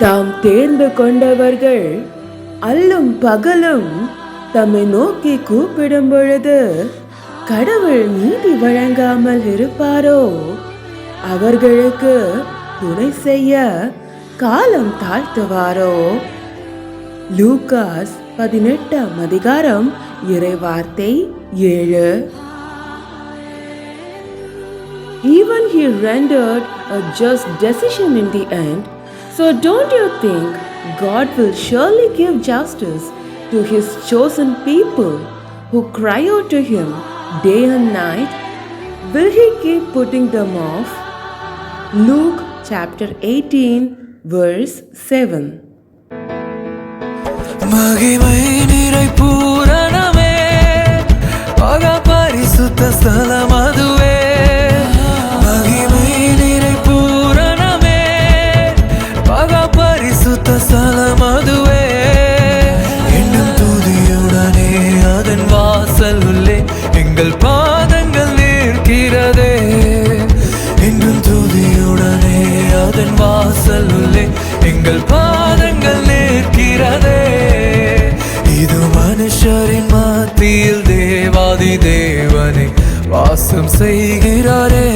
தாம் தேர்ந்து கொண்டவர்கள் அல்லும் பகலும் தம்மை நோக்கி கூப்பிடும் பொழுது கடவுள் நீதி வழங்காமல் இருப்பாரோ அவர்களுக்கு துணை செய்ய காலம் தாழ்த்துவாரோ லூகாஸ் பதினெட்டாம் அதிகாரம் இறைவார்த்தை ஏழு Even he rendered a just decision in the end. So don't you think God will surely give justice to His chosen people who cry out to Him day and night? Will He keep putting them off? Luke chapter 18, verse 7. துதியுடனே அதன் வாசல் உள்ளே எங்கள் பாதங்கள் நிற்கிறதே. இது மனுஷரின் மத்தியில் தேவாதி தேவனை வாசம் செய்கிறாரே.